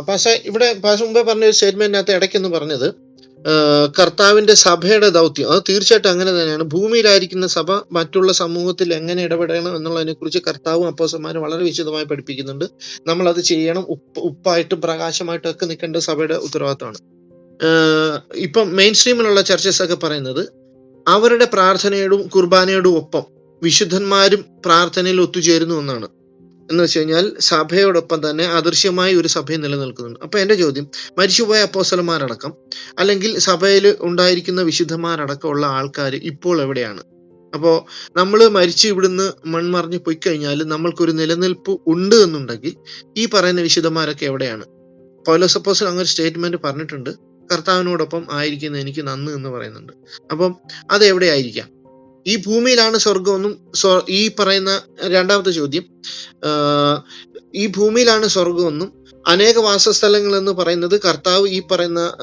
പക്ഷേ ഇവിടെ പാഷ മുമ്പേ പറഞ്ഞ ഒരു സ്റ്റേറ്റ്മെന്റിനകത്ത് ഇടയ്ക്കെന്ന് പറഞ്ഞത് കർത്താവിന്റെ സഭയുടെ ദൗത്യം. അത് തീർച്ചയായിട്ടും അങ്ങനെ തന്നെയാണ്. ഭൂമിയിലായിരിക്കുന്ന സഭ മറ്റുള്ള സമൂഹത്തിൽ എങ്ങനെ ഇടപെടണം എന്നുള്ളതിനെ കുറിച്ച് കർത്താവും അപ്പോസന്മാരും വളരെ വിശദമായി പഠിപ്പിക്കുന്നുണ്ട്. നമ്മൾ അത് ചെയ്യണം. ഉപ്പ് ഉപ്പായിട്ടും പ്രകാശമായിട്ടും ഒക്കെ നിൽക്കേണ്ട സഭയുടെ ഉത്തരവാദിത്തമാണ്. ഇപ്പം മെയിൻ സ്ട്രീമിലുള്ള ചർച്ചസ് ഒക്കെ പറയുന്നത് അവരുടെ പ്രാർത്ഥനയോടും കുർബാനയോടും ഒപ്പം വിശുദ്ധന്മാരും പ്രാർത്ഥനയിൽ ഒത്തുചേരുന്നു എന്നാണ്. എന്ന് വെച്ച് കഴിഞ്ഞാൽ സഭയോടൊപ്പം തന്നെ അദൃശ്യമായി ഒരു സഭയും നിലനിൽക്കുന്നുണ്ട്. അപ്പൊ എന്റെ ചോദ്യം മരിച്ചുപോയ അപ്പോസലന്മാരടക്കം അല്ലെങ്കിൽ സഭയിൽ ഉണ്ടായിരിക്കുന്ന വിശുദ്ധന്മാരടക്കമുള്ള ആൾക്കാർ ഇപ്പോൾ എവിടെയാണ്? അപ്പോ നമ്മൾ മരിച്ചു ഇവിടുന്ന് മൺമറിഞ്ഞ് പോയി കഴിഞ്ഞാൽ നമ്മൾക്കൊരു നിലനിൽപ്പ് ഉണ്ട് എന്നുണ്ടെങ്കിൽ ഈ പറയുന്ന വിശുദ്ധന്മാരൊക്കെ എവിടെയാണ്? പൗലോസ് അപ്പോസ്റ്റലൻ അങ്ങനെ സ്റ്റേറ്റ്മെന്റ് പറഞ്ഞിട്ടുണ്ട്. കർത്താവിനോടൊപ്പം ആയിരിക്കുന്ന എനിക്ക് നന്ന് എന്ന് പറയുന്നുണ്ട്. അപ്പം അത് എവിടെയായിരിക്കാം ഈ ഭൂമിയിലാണ് സ്വർഗമെന്നും സ്വ- ഈ പറയുന്ന രണ്ടാമത്തെ ചോദ്യം ഈ ഭൂമിയിലാണ് സ്വർഗമെന്നും അനേക വാസസ്ഥലങ്ങൾ എന്ന് പറയുന്നത് കർത്താവ് ഈ പറയുന്ന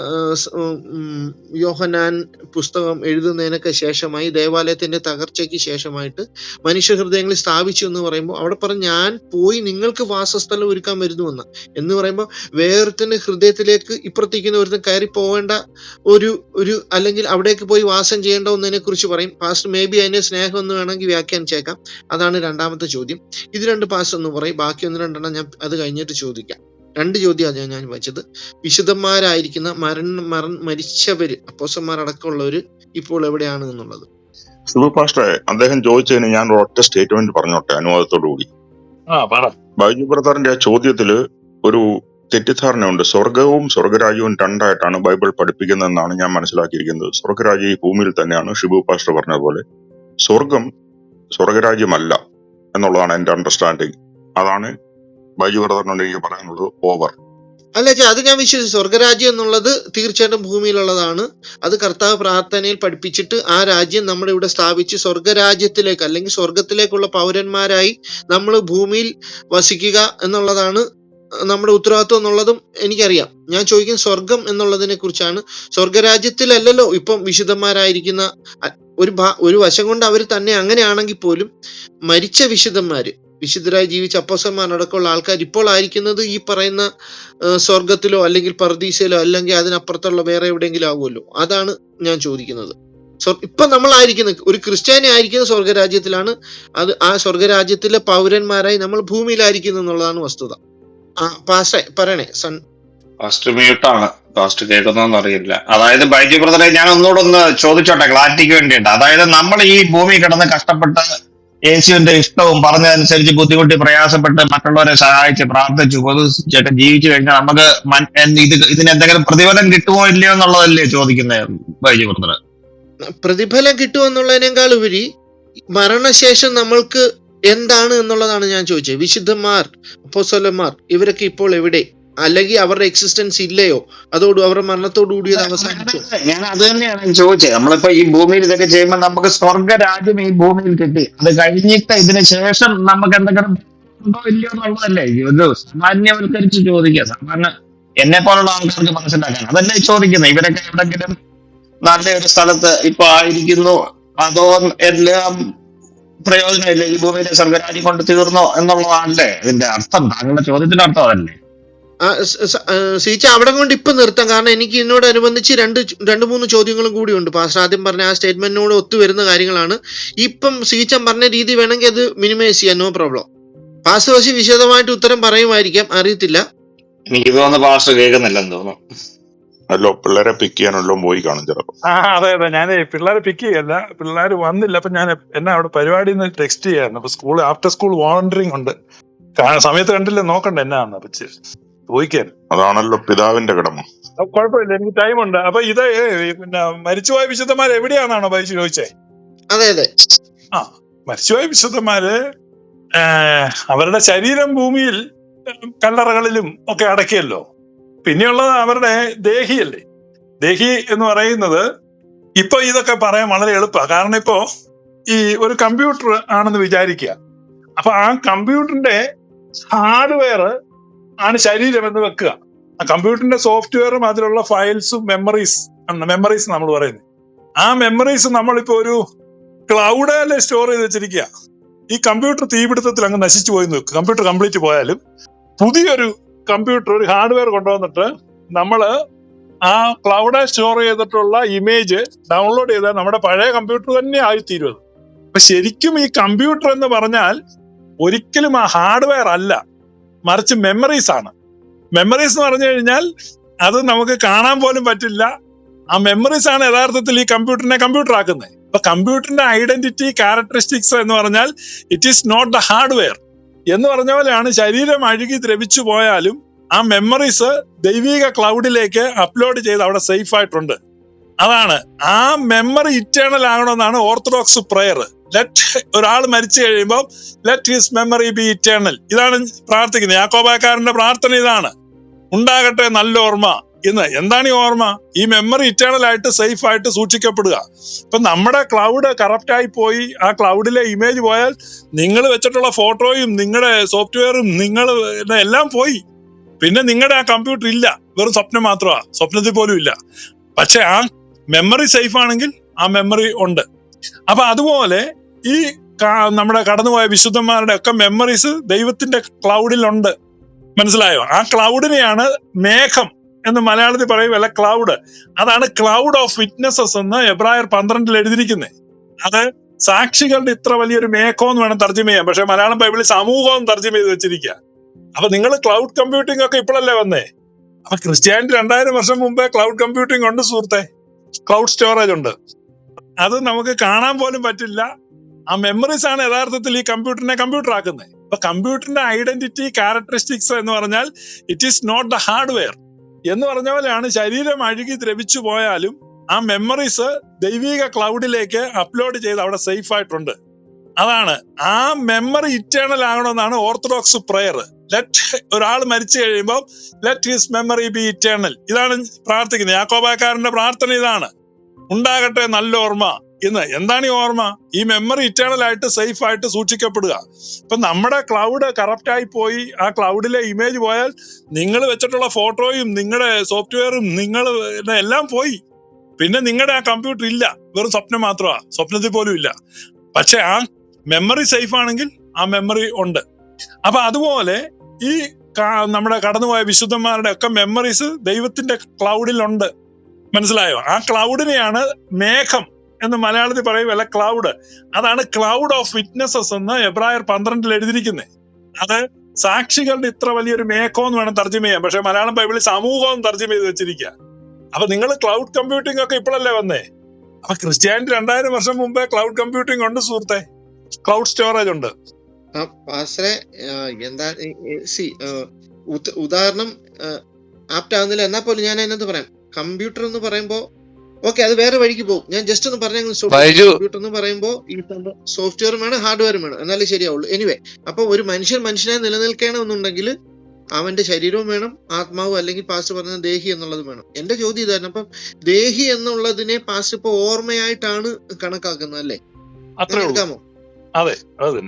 യോഹനാൻ പുസ്തകം എഴുതുന്നതിനൊക്കെ ശേഷമായി ദേവാലയത്തിന്റെ തകർച്ചയ്ക്ക് ശേഷമായിട്ട് മനുഷ്യ ഹൃദയങ്ങൾ സ്ഥാപിച്ചു എന്ന് പറയുമ്പോൾ അവിടെ പറഞ്ഞ് ഞാൻ പോയി നിങ്ങൾക്ക് വാസസ്ഥലം ഒരുക്കാൻ വരുന്നു എന്ന് പറയുമ്പോൾ വേറൊരുത്തന്റെ ഹൃദയത്തിലേക്ക് ഇപ്പുറത്തേക്കുന്ന ഒരുത്തൻ കയറി പോവേണ്ട ഒരു ഒരു അല്ലെങ്കിൽ അവിടേക്ക് പോയി വാസം ചെയ്യേണ്ട ഒന്നതിനെ കുറിച്ച് പറയും. പാസ്റ്റ് മേ ബി അതിനെ സ്നേഹം എന്ന് വേണമെങ്കിൽ വ്യാഖ്യാനിച്ചേക്കാം. അതാണ് രണ്ടാമത്തെ ചോദ്യം. ഇത് രണ്ട് പാസ്റ്റ് എന്ന് പറയും. ബാക്കി ഒന്ന് രണ്ടെണ്ണം ഞാൻ അത് കഴിഞ്ഞിട്ട് ചോദിക്കാം. രണ്ട് ചോദ്യമാണ് ഞാൻ ഞാൻ വെച്ചത് വിശുദ്ധന്മാരായിരിക്കുന്ന മരണ മറ മരിച്ചവര് അപ്പോസന്മാരടക്കമുള്ളവര് ഇപ്പോൾ എവിടെയാണ് എന്നുള്ളത് പാസ്റ്ററെ അദ്ദേഹം ചോദിച്ചതിന് ഞാൻ ഒറ്റ സ്റ്റേറ്റ്മെന്റ് പറഞ്ഞോട്ടെ അനുവാദത്തോടു കൂടി. ബൈജു ബ്രദറിന്റെ ആ ചോദ്യത്തിൽ ഒരു തെറ്റിദ്ധാരണയുണ്ട്. സ്വർഗവും സ്വർഗരാജ്യവും രണ്ടായിട്ടാണ് ബൈബിൾ പഠിപ്പിക്കുന്നതെന്നാണ് ഞാൻ മനസ്സിലാക്കിയിരിക്കുന്നത്. സ്വർഗരാജ്യം ഈ ഭൂമിയിൽ തന്നെയാണ് ഷിബു പാസ്റ്റർ പറഞ്ഞതുപോലെ. സ്വർഗം സ്വർഗരാജ്യമല്ല എന്നുള്ളതാണ് എന്റെ അണ്ടർസ്റ്റാൻഡിങ് അതാണ് ബൈജു ബ്രദറിനോട് എനിക്ക് പറയാനുള്ളത് ഓവർ അല്ല ചേ അത് ഞാൻ വിശ്വസിച്ചു. സ്വർഗരാജ്യം എന്നുള്ളത് തീർച്ചയായിട്ടും ഭൂമിയിലുള്ളതാണ്. അത് കർത്താവ് പ്രാർത്ഥനയിൽ പഠിപ്പിച്ചിട്ട് ആ രാജ്യം നമ്മുടെ ഇവിടെ സ്ഥാപിച്ച് സ്വർഗരാജ്യത്തിലേക്ക് അല്ലെങ്കിൽ സ്വർഗത്തിലേക്കുള്ള പൗരന്മാരായി നമ്മൾ ഭൂമിയിൽ വസിക്കുക എന്നുള്ളതാണ് നമ്മുടെ ഉത്തരവാദിത്വം എന്നുള്ളതും എനിക്കറിയാം. ഞാൻ ചോദിക്കുന്ന സ്വർഗം എന്നുള്ളതിനെ കുറിച്ചാണ്. സ്വർഗരാജ്യത്തിലല്ലല്ലോ ഇപ്പം വിശുദ്ധന്മാരായിരിക്കുന്ന ഒരു ഒരു വശം കൊണ്ട് അവർ തന്നെ അങ്ങനെയാണെങ്കിൽ പോലും മരിച്ച വിശുദ്ധന്മാര് വിശുദ്ധരായി ജീവിച്ച അപ്പസന്മാരടക്കമുള്ള ആൾക്കാർ ഇപ്പോൾ ആയിരിക്കുന്നത് ഈ പറയുന്ന സ്വർഗത്തിലോ അല്ലെങ്കിൽ പർദീസയിലോ അല്ലെങ്കിൽ അതിനപ്പുറത്തുള്ള വേറെ എവിടെയെങ്കിലും ആകുമല്ലോ അതാണ് ഞാൻ ചോദിക്കുന്നത്. ഇപ്പൊ നമ്മളായിരിക്കുന്ന ഒരു ക്രിസ്ത്യാനി ആയിരിക്കുന്ന സ്വർഗരാജ്യത്തിലാണ് അത് ആ സ്വർഗരാജ്യത്തിലെ പൗരന്മാരായി നമ്മൾ ഭൂമിയിലായിരിക്കുന്നു എന്നുള്ളതാണ് വസ്തുത. ആ പറയണേ സൺ. ഫാസ്റ്റ് മ്യൂട്ടാണ് ഫാസ്റ്റ് കേൾക്കുന്നതെന്ന് അറിയില്ല. അതായത് ബൈജു ബ്രദറെ ഞാൻ ഒന്നുകൂടെ ഒന്ന് ചോദിച്ചോട്ടെ ക്ലാരിറ്റിക്ക് വേണ്ടിയിട്ട്. അതായത് നമ്മൾ ഈ ഭൂമി കിടന്ന് കഷ്ടപ്പെട്ട് യേശുവിന്റെ ഇഷ്ടവും പറഞ്ഞതനുസരിച്ച് ബുദ്ധിമുട്ടി പ്രയാസപ്പെട്ട് മറ്റുള്ളവരെ സഹായിച്ച് പ്രാർത്ഥിച്ചു. ഉപദേശിച്ചൊക്കെ ജീവിച്ചു കഴിഞ്ഞാൽ നമുക്ക് ഇത് ഇതിന് എന്തെങ്കിലും പ്രതിഫലം കിട്ടുമോ ഇല്ലയോ എന്നുള്ളതല്ലേ ചോദിക്കുന്നത് ബ്രദർ പ്രതിഫലം കിട്ടുമെന്നുള്ളതിനേക്കാൾ ഉപരി മരണശേഷം നമ്മൾക്ക് എന്താണ് എന്നുള്ളതാണ് ഞാൻ ചോദിച്ചത്. വിശുദ്ധന്മാർ അപ്പോസ്തലന്മാർ ഇവരൊക്കെ ഇപ്പോൾ എവിടെ? അല്ലെങ്കിൽ അവരുടെ എക്സിസ്റ്റൻസ് ഇല്ലയോ? അതോട് അവരുടെ മരണത്തോടു കൂടി അത് അവസാനിച്ചോ? ഞാൻ അത് തന്നെയാണ് ചോദിച്ചത്. നമ്മളിപ്പോ ഈ ഭൂമിയിൽ ഇതൊക്കെ ചെയ്യുമ്പോൾ നമുക്ക് സ്വർഗരാജ്യം ഈ ഭൂമിയിൽ കിട്ടി. അത് കഴിഞ്ഞിട്ട് ഇതിന് ശേഷം നമുക്ക് എന്തെങ്കിലും ഉണ്ടോ ഇല്ലയോ എന്നുള്ളതല്ലേ? ഒരു സാമാന്യവൽക്കരിച്ച് ചോദിക്കുക. സാമാന്യ എന്നെ പോലുള്ള ആൾക്കാർക്ക് മനസ്സിലാക്കാൻ. അതല്ലേ ചോദിക്കുന്നത്. ഇവരൊക്കെ എവിടെങ്കിലും നല്ല ഒരു സ്ഥലത്ത് ഇപ്പൊ ആയിരിക്കുന്നു. അതോ എല്ലാം പ്രയോജനമില്ല. ഈ ഭൂമിയിലെ സ്വർഗരാജ്യം കൊണ്ട് തീർന്നോ എന്നുള്ളതാണല്ലേ ഇതിന്റെ അർത്ഥം. താങ്കളുടെ ചോദ്യത്തിന്റെ അർത്ഥം അതല്ലേ. സീച്ച അവിടെ കൊണ്ട് ഇപ്പൊ നിർത്താം. കാരണം എനിക്ക് ഇതിനോടനുബന്ധിച്ച് രണ്ട് രണ്ട് മൂന്ന് ചോദ്യങ്ങളും കൂടിയുണ്ട്. ഉണ്ട് പാസ്റ്റർ ആദ്യം പറഞ്ഞ ആ സ്റ്റേറ്റ്മെന്റിനോട് ഒത്തുവരുന്ന കാര്യങ്ങളാണ്. ഇപ്പം സീച്ചൻ പറഞ്ഞ രീതി വേണമെങ്കിൽ അത് മിനിമൈസ് ചെയ്യാം. No problem. പാസ്റ്റർ പക്ഷേ വിശദമായിട്ട് ഉത്തരം പറയുമായിരിക്കാം. അറിയത്തില്ല. എനിക്ക് തോന്നുന്നു പാസ്റ്റർ കേൾക്കുന്നില്ലെന്ന് തോന്നുന്നു. അല്ലോ പിള്ളേരെ പിക്ക് ചെയ്യാനല്ലോ പോയി കാണും ചിലപ്പോ. ആ അതെ അതെ. ഞാൻ പിള്ളേരെ പിക്ക് ചെയ്യല്ല. പിള്ളേർ വന്നില്ല. അപ്പൊ ഞാൻ എന്നെ അവിടെ പരിപാടി ടെക്സ്റ്റ് ചെയ്യായിരുന്നു. അപ്പൊ സ്കൂൾ ആഫ്റ്റർ സ്കൂൾ വോളണ്ടറിങ് ഉണ്ട്. സമയത്ത് കണ്ടില്ല? നോക്കണ്ട എന്നാന്ന്. അപ്പൊ ചോദിക്കാൻ. അതാണല്ലോ പിതാവിന്റെ കടമ. കുഴപ്പമില്ല എനിക്ക് ടൈം ഉണ്ട്. അപ്പൊ ഇത് ഏ, പിന്നെ മരിച്ചുപോയ വിശുദ്ധന്മാർ എവിടെയാണെന്നാണോ പൈസ ചോദിച്ചേ അതെ അതെ. ആ മരിച്ചുപോയ വിശുദ്ധന്മാര് ഏ, അവരുടെ ശരീരം ഭൂമിയിൽ കല്ലറകളിലും ഒക്കെ അടക്കിയല്ലോ. പിന്നെയുള്ളത് അവരുടെ ദേഹിയല്ലേ? ദേഹി എന്ന് പറയുന്നത് ഇപ്പൊ ഇതൊക്കെ പറയാൻ വളരെ എളുപ്പമാണ് കാരണം ഇപ്പോ ഈ ഒരു കമ്പ്യൂട്ടർ ആണെന്ന് വിചാരിക്കുക. അപ്പൊ ആ കമ്പ്യൂട്ടറിന്റെ ഹാർഡ്വെയർ ആണ് ശരീരം എന്ന് വെക്കുക. ആ കമ്പ്യൂട്ടറിന്റെ സോഫ്റ്റ്വെയറും അതിലുള്ള ഫയൽസും മെമ്മറീസ് മെമ്മറീസ് നമ്മൾ പറയുന്നത്. ആ മെമ്മറീസ് നമ്മളിപ്പോ ഒരു ക്ലൗഡിലെ സ്റ്റോർ ചെയ്ത് വെച്ചിരിക്കുക. ഈ കമ്പ്യൂട്ടർ തീപിടുത്തത്തിൽ അങ്ങ് നശിച്ചു പോയി നിൽക്കും കമ്പ്യൂട്ടർ കംപ്ലീറ്റ് പോയാലും പുതിയൊരു കമ്പ്യൂട്ടർ ഒരു ഹാർഡ്വെയർ കൊണ്ടുവന്നിട്ട് നമ്മൾ ആ ക്ലൗഡ് സ്റ്റോർ ചെയ്തിട്ടുള്ള ഇമേജ് ഡൗൺലോഡ് ചെയ്താൽ നമ്മുടെ പഴയ കമ്പ്യൂട്ടർ തന്നെ ആയിത്തീരുന്നത് അപ്പൊ ശരിക്കും ഈ കമ്പ്യൂട്ടർ എന്ന് പറഞ്ഞാൽ ഒരിക്കലും ആ ഹാർഡ്വെയർ അല്ല. മറിച്ച് മെമ്മറീസ് ആണ്. മെമ്മറീസ് എന്ന് പറഞ്ഞു കഴിഞ്ഞാൽ അത് നമുക്ക് കാണാൻ പോലും പറ്റില്ല. ആ മെമ്മറീസ് ആണ് യഥാർത്ഥത്തിൽ ഈ കമ്പ്യൂട്ടറിനെ കമ്പ്യൂട്ടർ ആക്കുന്നത് അപ്പൊ കമ്പ്യൂട്ടറിന്റെ ഐഡന്റിറ്റി ക്യാരക്ടറിസ്റ്റിക്സ് എന്ന് പറഞ്ഞാൽ it is not the hardware എന്ന് പറഞ്ഞ പോലെയാണ് ശരീരം അഴുകി ദ്രവിച്ചു പോയാലും ആ മെമ്മറീസ് ദൈവിക ക്ലൗഡിലേക്ക് അപ്ലോഡ് ചെയ്ത് അവിടെ സേഫ് ആയിട്ടുണ്ട്. അതാണ്. ആ മെമ്മറി ഇറ്റേണൽ ആകണമെന്നാണ് ഓർത്തഡോക്സ് പ്രെയർ ലെറ്റ് ഒരാൾ മരിച്ചു കഴിയുമ്പോൾ let his memory be eternal ഇതാണ് പ്രാർത്ഥിക്കുന്നത്. യാക്കോബാക്കാരന്റെ പ്രാർത്ഥന ഇതാണ്. ഉണ്ടാകട്ടെ നല്ല ഓർമ്മ. എന്ന് എന്താണ് ഈ ഓർമ്മ? ഈ മെമ്മറി ഇറ്റേണൽ ആയിട്ട് സേഫ് ആയിട്ട് സൂക്ഷിക്കപ്പെടുക. ഇപ്പൊ നമ്മുടെ ക്ലൗഡ് കറപ്റ്റ് ആയി പോയി. ആ ക്ലൗഡിലെ ഇമേജ് പോയാൽ നിങ്ങൾ വെച്ചിട്ടുള്ള ഫോട്ടോയും നിങ്ങളുടെ സോഫ്റ്റ്വെയറും നിങ്ങൾ എല്ലാം പോയി. പിന്നെ നിങ്ങളുടെ ആ കമ്പ്യൂട്ടർ ഇല്ല. വെറും സ്വപ്നം മാത്രമാണ് സ്വപ്നത്തിൽ പോലും ഇല്ല. പക്ഷെ ആ മെമ്മറി സേഫ് ആണെങ്കിൽ ആ മെമ്മറി ഉണ്ട്. അപ്പൊ അതുപോലെ ഈ നമ്മുടെ കടന്നുപോയ വിശുദ്ധന്മാരുടെ ഒക്കെ മെമ്മറീസ് ദൈവത്തിന്റെ ക്ലൗഡിലുണ്ട് മനസ്സിലായോ? ആ ക്ലൗഡിനെയാണ് മേഘം എന്ന് മലയാളത്തിൽ പറയുമല്ല ക്ലൗഡ് അതാണ് ക്ലൗഡ് ഓഫ് വിറ്റ്നസസ് എന്ന് എബ്രായർ പന്ത്രണ്ടിൽ എഴുതിയിരിക്കുന്നത്. അത് സാക്ഷികളുടെ ഇത്ര വലിയൊരു മേഘം എന്ന് വേണം തർജമ ചെയ്യാൻ. പക്ഷെ മലയാളം ബൈബിളിൽ സമൂഹം തർജമ ചെയ്ത് വെച്ചിരിക്കുക. അപ്പൊ നിങ്ങൾ ക്ലൗഡ് കമ്പ്യൂട്ടിംഗ് ഒക്കെ ഇപ്പോഴല്ലേ വന്നേ? അപ്പൊ ക്രിസ്ത്യാനിറ്റി രണ്ടായിരം വർഷം മുമ്പേ ക്ലൗഡ് കമ്പ്യൂട്ടിംഗ് ഉണ്ട് സുഹൃത്തെ. ക്ലൗഡ് സ്റ്റോറേജ് ഉണ്ട്. അത് നമുക്ക് കാണാൻ പോലും പറ്റില്ല. ആ മെമ്മറീസ് ആണ് യഥാർത്ഥത്തിൽ ഈ കമ്പ്യൂട്ടറിനെ കമ്പ്യൂട്ടർ ആക്കുന്നത്. ഇപ്പൊ കമ്പ്യൂട്ടറിന്റെ ഐഡന്റിറ്റി ക്യാരക്ടറിസ്റ്റിക്സ് എന്ന് പറഞ്ഞാൽ it is not the hardware എന്ന് പറഞ്ഞ പോലെയാണ് ശരീരം അഴുകി ദ്രവിച്ചു പോയാലും ആ മെമ്മറീസ് ദൈവിക ക്ലൗഡിലേക്ക് അപ്ലോഡ് ചെയ്ത് അവിടെ സേഫ് ആയിട്ടുണ്ട്. അതാണ് ആ മെമ്മറി ഇറ്റേണൽ ആകണമെന്നാണ് ഓർത്തഡോക്സ് പ്രെയർ ലെറ്റ് ഒരാൾ മരിച്ചു കഴിയുമ്പോൾ let his memory be eternal ഇതാണ് പ്രാർത്ഥിക്കുന്നത്. യാക്കോബാക്കാരന്റെ പ്രാർത്ഥന ഇതാണ്. ഉണ്ടാകട്ടെ നല്ല ഓർമ്മ ഇന്ന് എന്താണ് ഈ ഓർമ്മ? ഈ മെമ്മറി ഇറ്റേണൽ ആയിട്ട് സേഫ് ആയിട്ട് സൂക്ഷിക്കപ്പെടുക. ഇപ്പൊ നമ്മുടെ ക്ലൗഡ് കറപ്റ്റ് ആയി പോയി. ആ ക്ലൗഡിലെ ഇമേജ് പോയാൽ നിങ്ങൾ വെച്ചിട്ടുള്ള ഫോട്ടോയും നിങ്ങളുടെ സോഫ്റ്റ്വെയറും നിങ്ങൾ എല്ലാം പോയി. പിന്നെ നിങ്ങളുടെ ആ കമ്പ്യൂട്ടർ ഇല്ല. വെറും സ്വപ്നം മാത്രമാ. സ്വപ്നത്തിൽ പോലും ഇല്ല. പക്ഷെ ആ മെമ്മറി സേഫ് ആണെങ്കിൽ ആ മെമ്മറി ഉണ്ട്. അപ്പൊ അതുപോലെ ഈ നമ്മുടെ കടന്നുപോയ വിശുദ്ധന്മാരുടെ ഒക്കെ മെമ്മറീസ് ദൈവത്തിന്റെ ക്ലൗഡിലുണ്ട് മനസ്സിലായോ? ആ ക്ലൗഡിനെയാണ് മേഘം എന്ന് മലയാളത്തിൽ പറയും അല്ല ക്ലൗഡ് അതാണ് ക്ലൗഡ് ഓഫ് വിറ്റ്നസസ് എന്ന് എബ്രായർ പന്ത്രണ്ടിൽ എഴുതിയിരിക്കുന്നത്. അത് സാക്ഷികളുടെ ഇത്ര വലിയൊരു മേഘം എന്ന് വേണം തർജമ ചെയ്യാൻ. പക്ഷെ മലയാളം ബൈബിളിൽ സമൂഹം തർജമ ചെയ്ത് വെച്ചിരിക്കുക. അപ്പൊ നിങ്ങൾ ക്ലൗഡ് കമ്പ്യൂട്ടിംഗ് ഒക്കെ ഇപ്പോഴല്ലേ വന്നേ? അപ്പൊ ക്രിസ്ത്യാനിറ്റി രണ്ടായിരം വർഷം മുമ്പേ ക്ലൗഡ് കമ്പ്യൂട്ടിംഗ് ഉണ്ട് സുഹൃത്തെ. ക്ലൗഡ് സ്റ്റോറേജ് ഉണ്ട്. പാസ്റ്ററെ എന്താ സി ഉദാഹരണം ആപ്റ്റ് ആവുന്നില്ല എന്നാൽ പോലും ഞാൻ അതിനകത്ത് പറയാം. കമ്പ്യൂട്ടർ എന്ന് പറയുമ്പോ ഓക്കെ അത് വേറെ വഴിക്ക് പോകും. ഞാൻ ജസ്റ്റ് ഒന്ന് പറഞ്ഞ. കമ്പ്യൂട്ടർ എന്ന് പറയുമ്പോ ഈ സോഫ്റ്റ്വെയറും വേണം ഹാർഡ്വെയറും വേണം എന്നാലേ ശരിയാവുള്ളൂ. എനിവേ അപ്പൊ ഒരു മനുഷ്യൻ മനുഷ്യനായി നിലനിൽക്കണമെന്നുണ്ടെങ്കിൽ അവന്റെ ശരീരവും വേണം ആത്മാവും അല്ലെങ്കിൽ പാസ്റ്റ് പറഞ്ഞ ദേഹി എന്നുള്ളത് വേണം. എന്റെ ചോദ്യം ഇതായിരുന്നു. അപ്പം ദേഹി എന്നുള്ളതിനെ പാസ്റ്റ് ഇപ്പൊ ഓർമ്മയായിട്ടാണ് കണക്കാക്കുന്നത് അല്ലേ? അത്രേ അതെ അത്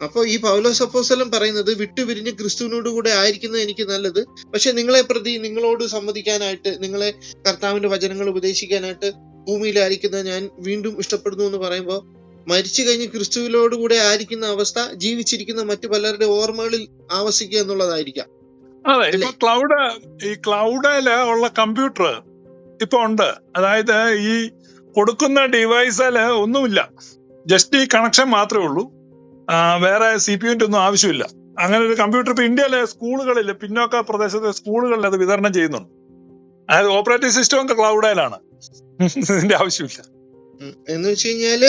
തന്നെ അപ്പൊ ഈ പൗലോസ് അപ്പോസ്തലൻ പറയുന്നത് വിട്ടുപിരിഞ്ഞ് ക്രിസ്തുവിനോട് കൂടെ ആയിരിക്കുന്നത് എനിക്ക് നല്ലത്. പക്ഷെ നിങ്ങളെ പ്രതി നിങ്ങളോട് സംവദിക്കാനായിട്ട് നിങ്ങളെ കർത്താവിന്റെ വചനങ്ങൾ ഉപദേശിക്കാനായിട്ട് ഭൂമിയിലായിരിക്കുന്ന ഞാൻ വീണ്ടും ഇഷ്ടപ്പെടുന്നു എന്ന് പറയുമ്പോൾ മരിച്ചു കഴിഞ്ഞ് ക്രിസ്തുവിനോട് കൂടെ ആയിരിക്കുന്ന അവസ്ഥ ജീവിച്ചിരിക്കുന്ന മറ്റു പലരുടെ ഓർമ്മകളിൽ ആവസിക്കുക എന്നുള്ളതായിരിക്കാം. അതെ ഇപ്പൊ? ക്ലൗഡ് ഈ ക്ലൗഡിൽ ഉള്ള കമ്പ്യൂട്ടർ ഇപ്പൊ ഉണ്ട്. അതായത് ഈ കൊടുക്കുന്ന ഡിവൈസിൽ ഒന്നുമില്ല. ജസ്റ്റ് ഈ കണക്ഷൻ മാത്രമേ ഉള്ളൂ. വേറെ സി പി യുന്റെ ഒന്നും ആവശ്യമില്ല. അങ്ങനെ ഒരു കമ്പ്യൂട്ടർ ഇപ്പൊ ഇന്ത്യയിലെ സ്കൂളുകളിൽ പിന്നോക്ക പ്രദേശത്തെ സ്കൂളുകളിൽ അത് വിതരണം ചെയ്യുന്നുണ്ട്. അതായത് ഓപ്പറേറ്റിംഗ് സിസ്റ്റം ഒക്കെ ക്ലൗഡിലാണ് ഇതിന്റെ ആവശ്യമില്ല. എന്ന് വെച്ച് കഴിഞ്ഞാൽ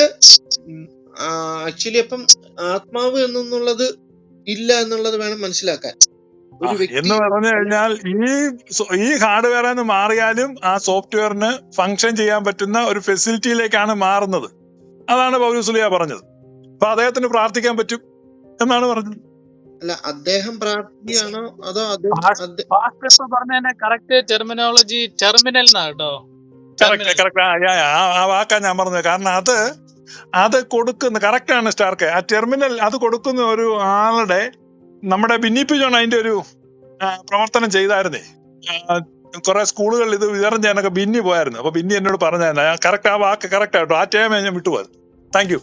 ആക്ച്വലി അപ്പം ആത്മാവ് എന്നുള്ളത് ഇല്ല എന്നുള്ളത് വേണം മനസ്സിലാക്കാൻ. എന്ന് പറഞ്ഞു കഴിഞ്ഞാൽ ഈ ഈ ഹാർഡ്വെയർ നിന്ന് മാറിയാലും ആ സോഫ്റ്റ്വെയറിന് ഫങ്ഷൻ ചെയ്യാൻ പറ്റുന്ന ഒരു ഫെസിലിറ്റിയിലേക്കാണ് മാറുന്നത്. അതാണ് പൗരസുലിയ പറഞ്ഞത്. അപ്പൊ അദ്ദേഹത്തിന് പ്രാർത്ഥിക്കാൻ പറ്റും എന്നാണ് പറഞ്ഞത്. അല്ല അദ്ദേഹം പ്രാർത്ഥിക്കുകയാണോ അതോ പറഞ്ഞതിന്റെ കറക്റ്റ് ടെർമിനോളജി ടെർമിനൽ കേട്ടോ? കറക്റ്റ് കറക്റ്റ് ആ വാക്കാ ഞാൻ പറഞ്ഞത്. കാരണം അത് അത് കൊടുക്കുന്ന കറക്റ്റ് ആണ് സ്റ്റാർക്ക്. ആ ടെർമിനൽ അത് കൊടുക്കുന്ന ഒരു ആളുടെ നമ്മുടെ ബിന്നിപ്പി ജോൺ അതിന്റെ ഒരു പ്രവർത്തനം ചെയ്തായിരുന്നേ. കുറെ സ്കൂളുകളിൽ ഇത് വിതരണം ചെയ്യാനൊക്കെ ബിന്നി പോയായിരുന്നു. അപ്പൊ ബിന്നി എന്നോട് പറഞ്ഞായിരുന്നു. കറക്റ്റ് ആ വാക്ക് കറക്റ്റ് ആട്ടോ ആ ടൈം ഞാൻ വിട്ടുപോയത്. Thank you